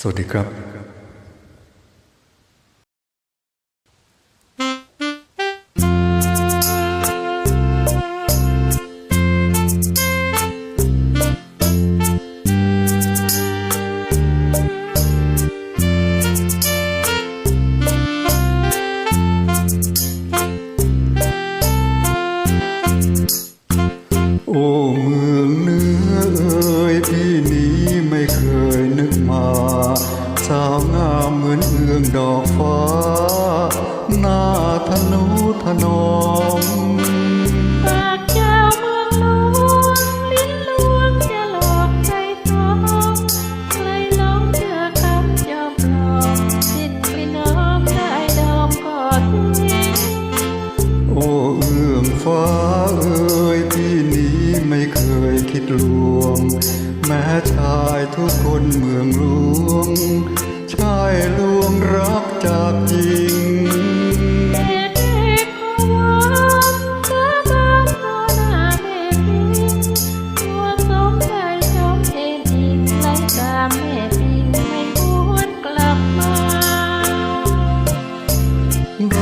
สวัสดีครับ สาวงามเหมือนเอื้องดอกฟ้าหน้าทนุถนอม ทุกคนเมืองหลวง ชายลวงรักจากจริงเด็กเด็กขอวอนสาบานต่อหน้าแม่พิงตัวสมใจชมเอ็นอิงไล่ตามแม่พิงไม่หวนกลับมา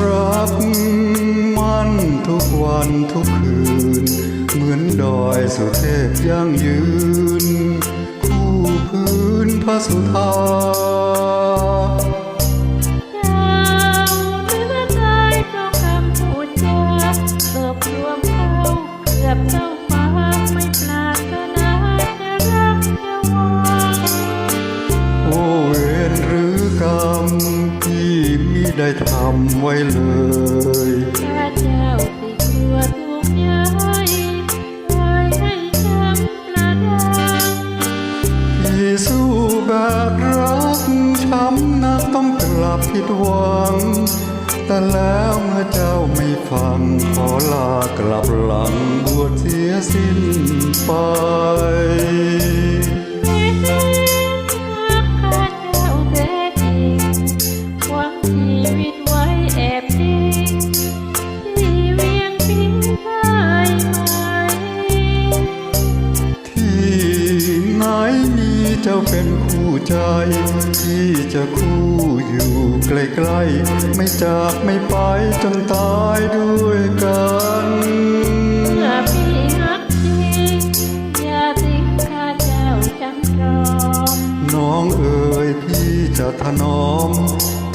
รักมันทุกวันทุกคืน เหมือนดอยสุเทพยั่งยืน คู่พื้นพระสุธาเจ้าเนื้อใจเพราคำพูดจาเสิบรวมเขาเกือบเท่าฟ้าไม่ปรารถนาจะรักจะวังโอเวรหรือกรรมที่มิได้ทำไว้เลย ข้าเจ้าที่กลัวถูกย้าย สู้แบกรักช้ำนักต้องกลับผิดหวัง แต่แล้วเมื่อเจ้าไม่ฟัง ขอลากลับหลังบวชเสียสิ้นไปแม้รักข้า เจ้าแท้จริงหวังชีวิตไว้แอบทิ้งที่เวียงพิงได้ไหมที่ไหนมีเจ้าเป็นคู่ใจ ที่จะคู่อยู่ใกล้ๆไม่จากไม่ไปจนตายด้วยกันเมื่อพี่รักจริงอย่าทิ้งข้าเจ้าจำตรอมน้องเอ๋ยพี่จะถนอม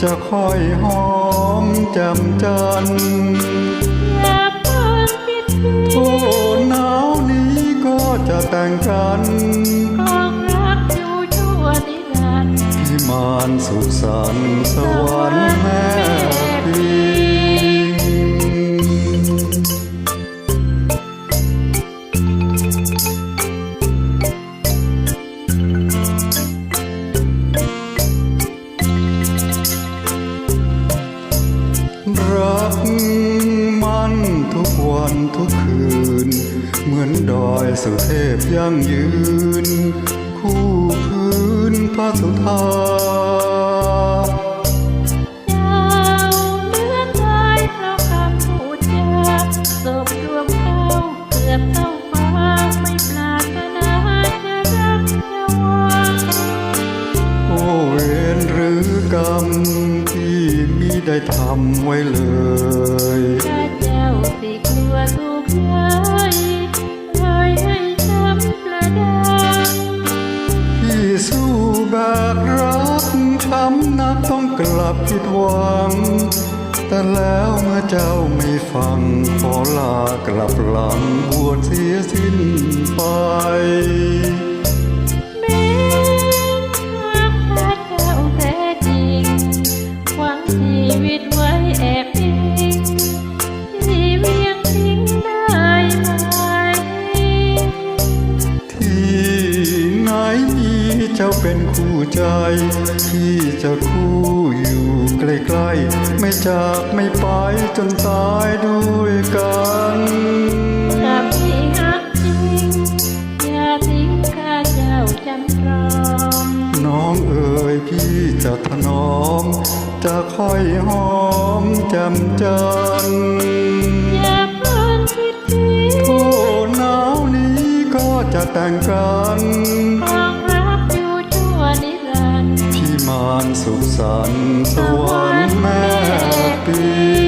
จะคอยหอมจำจันอย่าเพิ่งคิดผิโอ้ดหนาวนี้ก็จะแต่งกัน มานสุขสันต์สวรรค์แม่พิงรักมันทุกวันทุกคืน เหมือนดอยสุเทพยั่งยืน พระสุธาเจ้าเลือนลอยเพราะคำพูดจาสบรวมเข้าเกือบเท่าฟ้าไม่ปรารถนาจะรักจะวังโอ้เวรหรือกรรมที่มิได้ทำไว้เลยข้าเจ้าที่กลัวถูกย้า บผิดหวัง แต่แล้วเมื่อเจ้าไม่ฟัง ขอลากลับหลังบวชเสียสิ้นไปแม้รักข้าเจ้าแท้จริงหวังชีวิตไว้แอบอิงที่เวียงทิ้งได้ไหมที่ไหนมี เจ้าเป็นคู่ใจ ที่จะคู่อยู่ใกล้ๆไม่จากไม่ไปจนตายด้วยกันถ้าพี่รักจริงอย่าทิ้งข้าเจ้าจำตรอมน้องเอ๋ยพี่จะถนอม จะคอยหอมจำจันอย่าเพิ่งคิดผิดโอ้หนาวนี้ก็จะแต่งกัน มานสุขสันต์สวรรค์แม่ปี